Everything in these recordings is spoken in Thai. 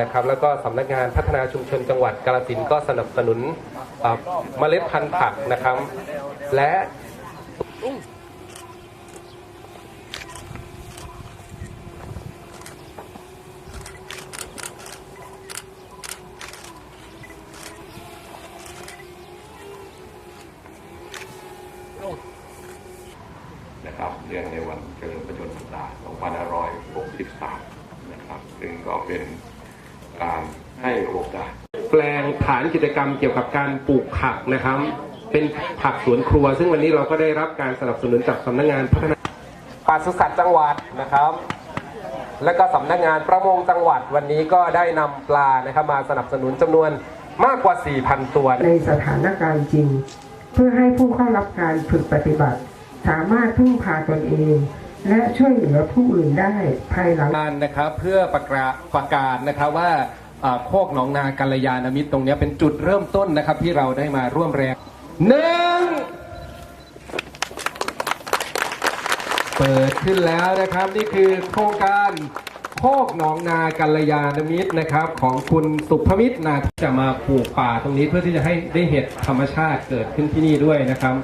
นะครับ แล้วก็สำนักงานพัฒนาชุมชนจังหวัดกาฬสินก็สนับสนุนเมล็ดพันธุ์ผักนะครับ และนะครับเนื่องในวันเฉลิมพระชนมพรรษา2563 นะครับ ซึ่งก็เป็น การให้โอกาส แปลงฐานกิจกรรมเกี่ยวกับการปลูกผักนะครับ เป็นผักสวนครัว ซึ่งวันนี้เราก็ได้รับการสนับสนุนจากสำนักงานพัฒนาปศุสัตว์จังหวัดนะครับ และก็สำนักงานประมงจังหวัดวันนี้ก็ได้นำปลานะครับมาสนับสนุนจำนวนมากกว่า 4,000 ตัว ในสถานการณ์จริง เพื่อให้ผู้เข้ารับการฝึกปฏิบัติ สามารถพึ่งพาตนเอง และช่วยเหลือผู้อื่นได้ภายหลังงานนะครับเพื่อประกาศประกาศนะครับว่าโคกหนองนากัลยาณมิตรตรงนี้เป็นจุดเริ่มต้นนะครับ ที่เราได้มาร่วมแรงหนึ่งเปิดขึ้นแล้วนะครับนี่คือโครงการโคกหนองนากัลยาณมิตรนะครับ ของคุณสุภมิตรนาที่จะมาปลูกป่าตรงนี้เพื่อที่จะให้ได้เห็ดธรรมชาติเกิดขึ้นที่นี่ด้วยนะครับ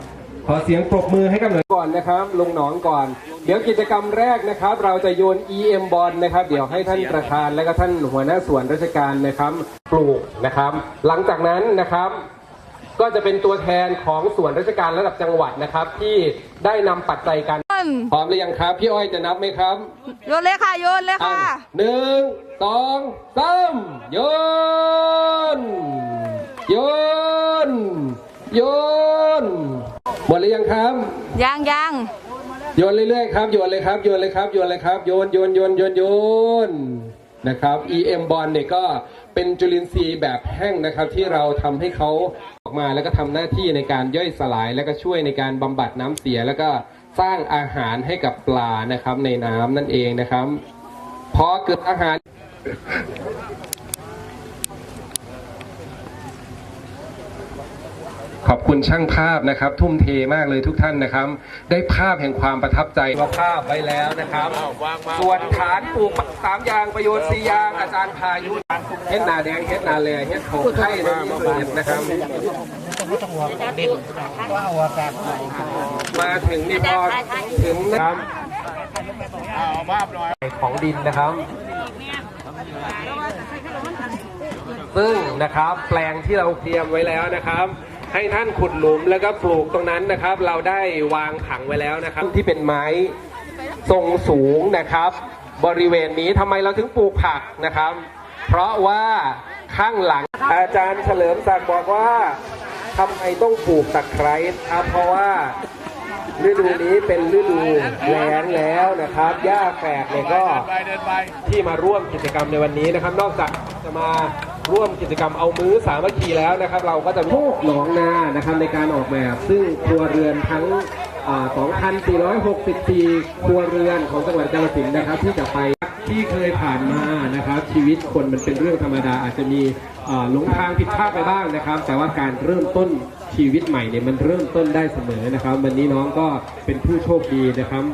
ขอเสียงปรบมือให้กับหน่วยก่อนนะครับ ลงหนองก่อน เดี๋ยวกิจกรรมแรกนะครับ เราจะโยน EM บอลนะครับ เดี๋ยวให้ท่านประธานและก็ท่านหัวหน้าส่วนราชการนะครับ ปลูกนะครับ หลังจากนั้นนะครับ ก็จะเป็นตัวแทนของส่วนราชการระดับจังหวัดนะครับ ที่ได้นำปัจจัยการพร้อมหรือยังครับ พี่อ้อยจะนับไหมครับ โยนเลยค่ะโยนเลยอะค่ะหนึ่งสองสามโยนโยนโยน หมดหรือยังครับ ยังยังโยนเรื่อยๆครับโยนเลยครับโยนเลยครับโยนเลยครับโยนโยนโยนโยนโยนนะครับ EM บอลเนี่ยก็เป็นจุลินทรีย์แบบแห้งนะครับที่เราทำให้เขาออกมาแล้วก็ทำหน้าที่ในการย่อยสลาย แล้วก็ช่วยในการบำบัดน้ำเสีย แล้วก็สร้างอาหารให้กับปลานะครับในน้ำนั่นเองนะครับ พอเกิดอาหาร ขอบคุณช่างภาพนะครับ ทุ่มเทมากเลยทุกท่านนะครับ ได้ภาพแห่งความประทับใจว่าภาพไว้แล้วนะครับส่วนฐานปลูกสามยางประโยชน์สี่ยางอาจารย์พายุเฮ็ดนาแดงเฮ็ดนาแลเฮ็ดของไข่ในนี้เฮ็ดนะครับมาถึงนี่พอถึงนะครับของดินนะครับซึ่งนะครับแปลงที่เราเตรียมไว้แล้วนะครับ ให้ท่านขุดหลุมแล้วก็ปลูกตรงนั้นนะครับ เราได้วางผังไว้แล้วนะครับ ที่เป็นไม้ทรงสูงนะครับ บริเวณนี้ทำไมเราถึงปลูกผักนะครับ เพราะว่าข้างหลังอาจารย์เฉลิมศักดิ์บอกว่าทำไมต้องปลูกตะไคร้ครับเพราะว่าฤดูนี้เป็นฤดูแล้งแล้วนะครับ หญ้าแฝกเนี่ยก็ที่มาร่วมกิจกรรมในวันนี้นะครับ นอกจากจะมา ร่วมกิจกรรมเอามื้อสามัคคีแล้วนะครับ เราก็จะโชคหนองนานะครับในการออกแบบ ซึ่งครัวเรือนทั้งอ่า2,464 ครัวเรือนของจังหวัดกาฬสินธุ์นะครับ ที่จะไปที่เคยผ่านมานะครับ ชีวิตคนมันเป็นเรื่องธรรมดาอาจจะมีอ่าหลงทางผิดพลาดไปบ้างนะครับ แต่ว่าการเริ่มต้นชีวิตใหม่เนี่ยมันเริ่มต้นได้เสมอนะครับ วันนี้น้องก็เป็นผู้โชคดีนะครับ